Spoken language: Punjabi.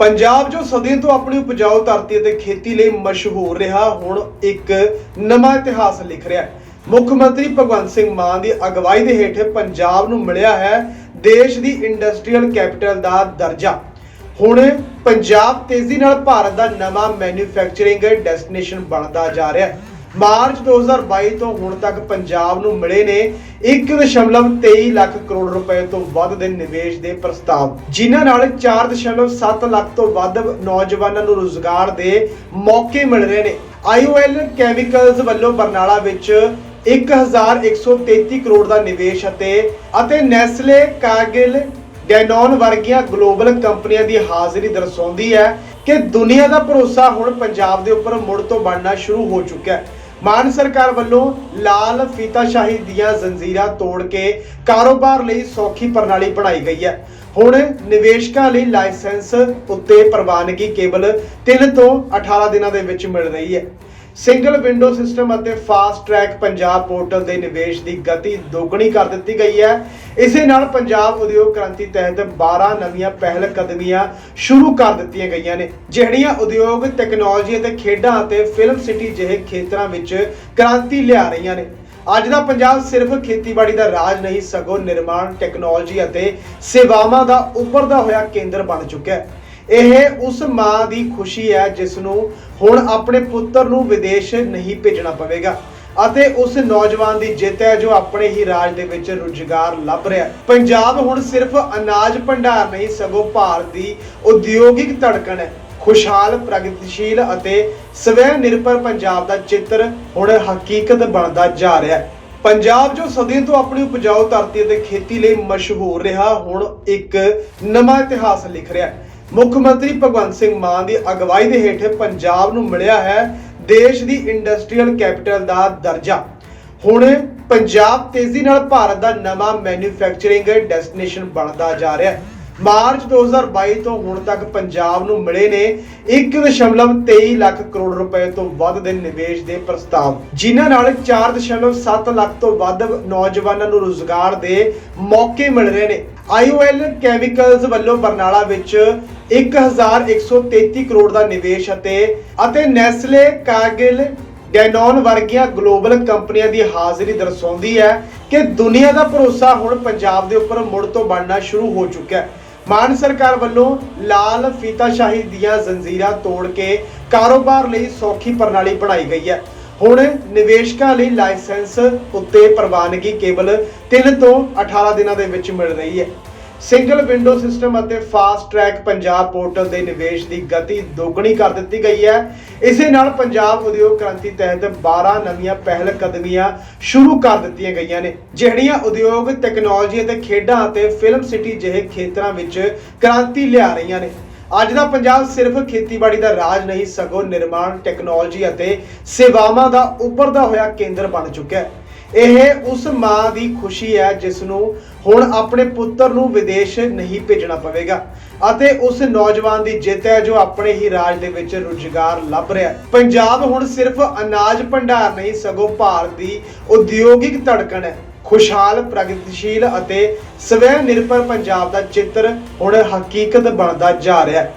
ਪੰਜਾਬ ਜੋ ਸਦੀਆਂ ਤੋਂ ਆਪਣੀ ਉਪਜਾਊ ਧਰਤੀ ਅਤੇ ਖੇਤੀ ਲਈ ਮਸ਼ਹੂਰ ਰਿਹਾ ਹੁਣ ਇੱਕ ਨਵਾਂ ਇਤਿਹਾਸ ਲਿਖ ਰਿਹਾ ਹੈ। ਮੁੱਖ ਮੰਤਰੀ ਭਗਵੰਤ ਸਿੰਘ ਮਾਨ ਦੀ ਅਗਵਾਈ ਦੇ ਹੇਠ ਪੰਜਾਬ ਨੂੰ ਮਿਲਿਆ ਹੈ ਦੇਸ਼ ਦੀ ਇੰਡਸਟਰੀਅਲ ਕੈਪੀਟਲ ਦਾ ਦਰਜਾ। ਹੁਣ ਪੰਜਾਬ ਤੇਜ਼ੀ ਨਾਲ ਭਾਰਤ ਦਾ ਨਵਾਂ ਮੈਨੂਫੈਕਚਰਿੰਗ ਡੈਸਟੀਨੇਸ਼ਨ ਬਣਦਾ ਜਾ ਰਿਹਾ ਹੈ। ਮਾਰਚ 2022 ਤੋਂ ਹੁਣ ਤੱਕ ਪੰਜਾਬ ਨੂੰ ਮਿਲੇ ਨੇ 1.23 ਲੱਖ ਕਰੋੜ ਰੁਪਏ ਤੋਂ ਵੱਧ ਦੇ ਨਿਵੇਸ਼ ਦੇ ਪ੍ਰਸਤਾਵ। ਜਿਨ੍ਹਾਂ ਨਾਲ 4.7 ਲੱਖ ਤੋਂ ਵੱਧ ਨੌਜਵਾਨਾਂ ਨੂੰ ਰੋਜ਼ਗਾਰ ਦੇ ਮੌਕੇ ਮਿਲ ਰਹੇ ਨੇ। ਆਈਓਐਲ ਕੈਮੀਕਲਸ ਵੱਲੋਂ ਬਰਨਾਲਾ ਵਿੱਚ 1133 ਕਰੋੜ ਦਾ ਨਿਵੇਸ਼ ਅਤੇ ਅਤੇ ਨੈਸਲੇ ਕਾਰਗਿਲ ਡੈਨੌਨ ਵਰਗੀਆਂ ਗਲੋਬਲ ਕੰਪਨੀਆਂ ਦੀ ਹਾਜ਼ਰੀ ਦਰਸਾਉਂਦੀ ਹੈ ਕਿ ਦੁਨੀਆ ਦਾ ਭਰੋਸਾ ਹੁਣ ਪੰਜਾਬ ਦੇ ਉੱਪਰ ਮੁੜ ਤੋਂ ਬਣਨਾ ਸ਼ੁਰੂ ਹੋ ਚੁੱਕਾ ਹੈ। ਮਾਨ ਸਰਕਾਰ ਵੱਲੋਂ ਲਾਲ ਫੀਤਾਸ਼ਾਹੀ ਦੀਆਂ ਜ਼ੰਜੀਰਾਂ ਤੋੜ ਕੇ ਕਾਰੋਬਾਰ ਲਈ ਸੌਖੀ ਪ੍ਰਣਾਲੀ ਬਣਾਈ ਗਈ ਹੈ। ਹੁਣ ਨਿਵੇਸ਼ਕਾਂ ਲਈ ਲਾਇਸੈਂਸ ਉੱਤੇ ਪ੍ਰਵਾਨਗੀ ਕੇਵਲ 3 ਤੋਂ 18 ਦਿਨਾਂ ਦੇ ਵਿੱਚ ਮਿਲ ਰਹੀ ਹੈ। ਸਿੰਗਲ ਵਿੰਡੋ ਸਿਸਟਮ ਅਤੇ ਫਾਸਟ ਟਰੈਕ ਪੰਜਾਬ ਪੋਰਟਲ ਦੇ ਨਿਵੇਸ਼ ਦੀ ਗਤੀ ਦੁੱਗਣੀ ਕਰ ਦਿੱਤੀ ਗਈ ਹੈ। ਇਸੇ ਨਾਲ ਪੰਜਾਬ ਉਦਯੋਗ ਕ੍ਰਾਂਤੀ ਤਹਿਤ 12 ਨਵੀਆਂ ਪਹਿਲ ਕਦਮੀਆਂ ਸ਼ੁਰੂ ਕਰ ਦਿੱਤੀਆਂ ਗਈਆਂ ਨੇ, ਜਿਹੜੀਆਂ ਉਦਯੋਗ ਟੈਕਨੋਲੋਜੀ ਅਤੇ ਖੇਡਾਂ ਅਤੇ ਫਿਲਮ ਸਿਟੀ ਜਿਹੇ ਖੇਤਰਾਂ ਵਿੱਚ ਕ੍ਰਾਂਤੀ ਲਿਆ ਰਹੀਆਂ ਨੇ। ਅੱਜ ਦਾ ਪੰਜਾਬ ਸਿਰਫ ਖੇਤੀਬਾੜੀ ਦਾ ਰਾਜ ਨਹੀਂ, ਸਗੋਂ ਨਿਰਮਾਣ ਟੈਕਨੋਲੋਜੀ ਅਤੇ ਸੇਵਾਵਾਂ ਦਾ ਉੱਭਰਦਾ ਹੋਇਆ ਕੇਂਦਰ ਬਣ ਚੁੱਕਿਆ ਹੈ। ਇਹ ਉਸ ਮਾਂ ਦੀ ਖੁਸ਼ੀ ਹੈ ਜਿਸ ਨੂੰ ਹੁਣ ਆਪਣੇ ਪੁੱਤਰ ਨੂੰ ਵਿਦੇਸ਼ ਨਹੀਂ ਭੇਜਣਾ ਪਵੇਗਾ। ਅਤੇ ਉਸ ਨੌਜਵਾਨ ਦੀ ਜਿੱਤ ਹੈ, ਜੋ ਆਪਣੇ ਹੀ ਰਾਜ ਦੇ ਵਿੱਚ ਰੁਜ਼ਗਾਰ ਲੱਭ ਰਿਹਾ ਹੈ। ਪੰਜਾਬ ਹੁਣ ਸਿਰਫ ਅਨਾਜ ਭੰਡਾਰ ਨਹੀਂ, ਸਗੋਂ ਭਾਰਤ ਦੀ ਉਦਯੋਗਿਕ ਧੜਕਣ ਹੈ। ਖੁਸ਼ਹਾਲ, ਪ੍ਰਗਤੀਸ਼ੀਲ ਅਤੇ ਸਵੈ ਨਿਰਭਰ ਪੰਜਾਬ ਦਾ ਚਿੱਤਰ ਹੁਣ ਹਕੀਕਤ ਬਣਦਾ ਜਾ ਰਿਹਾ ਹੈ। ਪੰਜਾਬ ਜੋ ਸਦੀਆਂ ਤੋਂ ਆਪਣੀ ਉਪਜਾਊ ਧਰਤੀ ਅਤੇ ਖੇਤੀ ਲਈ ਮਸ਼ਹੂਰ ਰਿਹਾ, ਹੁਣ ਇੱਕ ਨਵਾਂ ਇਤਿਹਾਸ ਲਿਖ ਰਿਹਾ ਹੈ। ਮੁੱਖ ਮੰਤਰੀ ਭਗਵੰਤ ਸਿੰਘ ਮਾਨ ਦੀ ਅਗਵਾਈ ਦੇ ਹੇਠ ਪੰਜਾਬ ਨੂੰ ਮਿਲਿਆ ਹੈ ਦੇਸ਼ ਦੀ ਇੰਡਸਟਰੀਅਲ ਕੈਪੀਟਲ ਦਾ ਦਰਜਾ। ਹੁਣ ਪੰਜਾਬ ਤੇਜ਼ੀ ਨਾਲ ਭਾਰਤ ਦਾ ਨਵਾਂ ਮੈਨੂਫੈਕਚਰਿੰਗ ਡੈਸਟੀਨੇਸ਼ਨ ਬਣਦਾ ਜਾ ਰਿਹਾ ਹੈ। ਮਾਰਚ 2022 ਤੋਂ ਹੁਣ ਤੱਕ ਪੰਜਾਬ ਨੂੰ ਮਿਲੇ ਨੇ 1.23 ਲੱਖ ਕਰੋੜ ਰੁਪਏ ਤੋਂ ਵੱਧ ਦੇ ਨਿਵੇਸ਼ ਦੇ ਪ੍ਰਸਤਾਵ, ਜਿਨ੍ਹਾਂ ਨਾਲ 4.7 ਲੱਖ ਤੋਂ ਵੱਧ ਨੌਜਵਾਨਾਂ ਨੂੰ ਰੋਜ਼ਗਾਰ ਦੇ ਮੌਕੇ ਮਿਲ ਰਹੇ ਨੇ। ਆਈਓਐਲ ਕੈਮੀਕਲਸ ਵੱਲੋਂ ਬਰਨਾਲਾ ਵਿੱਚ 1133 ਕਰੋੜ ਦਾ ਨਿਵੇਸ਼ ਅਤੇ ਅਤੇ ਨੈਸਲੇ ਕਾਰਗਿਲ ਡੈਨੌਨ ਵਰਗੀਆਂ ਗਲੋਬਲ ਕੰਪਨੀਆਂ ਦੀ ਹਾਜ਼ਰੀ ਦਰਸਾਉਂਦੀ ਹੈ ਕਿ ਦੁਨੀਆ ਦਾ ਭਰੋਸਾ ਹੁਣ ਪੰਜਾਬ ਦੇ ਉੱਪਰ ਮੁੜ ਤੋਂ ਬਣਨਾ ਸ਼ੁਰੂ ਹੋ ਚੁੱਕਾ ਹੈ। ਮਾਨ ਸਰਕਾਰ ਵੱਲੋਂ ਲਾਲ ਫੀਤਾਸ਼ਾਹੀ ਦੀਆਂ ਜ਼ੰਜੀਰਾਂ ਤੋੜ ਕੇ ਕਾਰੋਬਾਰ ਲਈ ਸੌਖੀ ਪ੍ਰਣਾਲੀ ਬਣਾਈ ਗਈ ਹੈ। ਹੁਣ ਨਿਵੇਸ਼ਕਾਂ ਲਈ ਲਾਇਸੈਂਸ ਉੱਤੇ ਪ੍ਰਵਾਨਗੀ ਕੇਵਲ 3 ਤੋਂ 18 ਦਿਨਾਂ ਦੇ ਵਿੱਚ ਮਿਲ ਰਹੀ ਹੈ। ਸਿੰਗਲ ਵਿੰਡੋ ਸਿਸਟਮ ਅਤੇ ਫਾਸਟ ਟਰੈਕ ਪੰਜਾਬ ਪੋਰਟਲ ਦੇ ਨਿਵੇਸ਼ ਦੀ ਗਤੀ ਦੁੱਗਣੀ ਕਰ ਦਿੱਤੀ ਗਈ ਹੈ। ਇਸੇ ਨਾਲ ਪੰਜਾਬ ਉਦਯੋਗ ਕ੍ਰਾਂਤੀ ਤਹਿਤ 12 ਨਵੀਆਂ ਪਹਿਲ ਕਦਮੀਆਂ ਸ਼ੁਰੂ ਕਰ ਦਿੱਤੀਆਂ ਗਈਆਂ ਨੇ, ਜਿਹੜੀਆਂ ਉਦਯੋਗ ਟੈਕਨੋਲੋਜੀ ਅਤੇ ਖੇਡਾਂ ਅਤੇ ਫਿਲਮ ਸਿਟੀ ਜਿਹੇ ਖੇਤਰਾਂ ਵਿੱਚ ਕ੍ਰਾਂਤੀ ਲਿਆ ਰਹੀਆਂ ਨੇ। ਅੱਜ ਦਾ ਪੰਜਾਬ ਸਿਰਫ ਖੇਤੀਬਾੜੀ ਦਾ ਰਾਜ ਨਹੀਂ, ਸਗੋਂ ਨਿਰਮਾਣ, ਟੈਕਨੋਲੋਜੀ ਅਤੇ ਸੇਵਾਵਾਂ ਦਾ ਉੱਭਰਦਾ ਹੋਇਆ ਕੇਂਦਰ ਬਣ ਚੁੱਕਾ ਹੈ। ਇਹ ਉਸ ਮਾਂ ਦੀ ਖੁਸ਼ੀ ਹੈ, ਜਿਸ ਨੂੰ ਹੁਣ ਆਪਣੇ ਪੁੱਤਰ ਨੂੰ ਵਿਦੇਸ਼ ਨਹੀਂ ਭੇਜਣਾ ਪਵੇਗਾ ਅਤੇ ਉਸ ਨੌਜਵਾਨ ਦੀ ਜਿੱਤ ਹੈ, ਜੋ ਆਪਣੇ ਹੀ ਰਾਜ ਦੇ ਵਿੱਚ ਰੁਜ਼ਗਾਰ ਲੱਭ ਰਿਹਾ ਹੈ। ਪੰਜਾਬ ਹੁਣ ਸਿਰਫ ਅਨਾਜ ਭੰਡਾਰ ਨਹੀਂ, ਸਗੋਂ ਭਾਰਤ ਦੀ ਉਦਯੋਗਿਕ ਧੜਕਣ ਹੈ। ਖੁਸ਼ਹਾਲ ਪ੍ਰਗਤੀਸ਼ੀਲ ਅਤੇ ਸਵੈ ਨਿਰਭਰ ਪੰਜਾਬ ਦਾ ਚਿੱਤਰ ਹੁਣ ਹਕੀਕਤ ਬਣਦਾ ਜਾ ਰਿਹਾ ਹੈ।